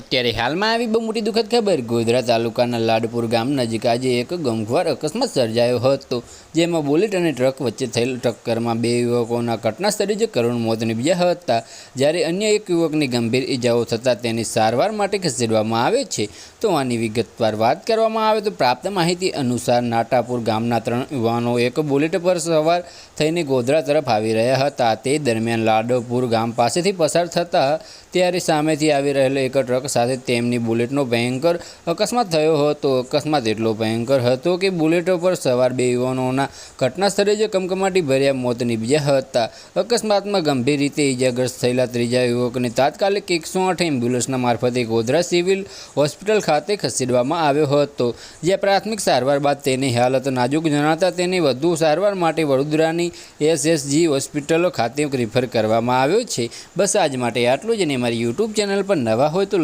અત્યારે હાલમાં આવી બહુ મોટી દુઃખદ ખબર. ગોધરા તાલુકાના લાડપુર ગામ નજીક આજે એક ગમખ્વાર અકસ્માત સર્જાયો હતો, જેમાં બુલેટ અને ટ્રક વચ્ચે થયેલ ટક્કરમાં બે યુવકોના ઘટના સ્થળે જ કરુણ મોત નીપજ્યા હતા. જ્યારે અન્ય એક યુવકની ગંભીર ઈજાઓ થતાં તેની સારવાર માટે ખસેડવામાં આવે છે, તો આની વિગતવાર વાત કરવામાં આવે તો પ્રાપ્ત માહિતી અનુસાર નાટાપુર ગામના ત્રણ યુવાનો એક બુલેટ પર સવાર થઈને ગોધરા તરફ આવી રહ્યા હતા. તે દરમિયાન લાડોપુર ગામ પાસેથી પસાર થતા ત્યારે સામેથી આવી રહેલો એક ટ્રક સાથે તેમની બુલેટનો ભયંકર અકસ્માત થયો હતો. અકસ્માત એટલો ભયંકર હતો કે બુલેટ પર સવાર બે યુવાનોના ઘટના સ્થળે જ કમકમાટી ભર્યા મોત નીપજ્યા હતા. અકસ્માતમાં ગંભીર રીતે ઇજાગ્રસ્ત થયેલા ત્રીજા યુવકને તાત્કાલિક એકસો આઠ એમ્બ્યુલન્સના મારફતે ગોધરા સિવિલ હોસ્પિટલ ખાતે ખસેડવામાં આવ્યો હતો. જ્યાં પ્રાથમિક સારવાર બાદ તેની હાલત નાજુક જણાતા તેને વધુ સારવાર માટે વડોદરાની એસએસજી હોસ્પિટલો ખાતે રિફર કરવામાં આવ્યો છે. બસ આજ માટે આટલું જ અને મારી યુટ્યુબ ચેનલ પર નવા હોય તો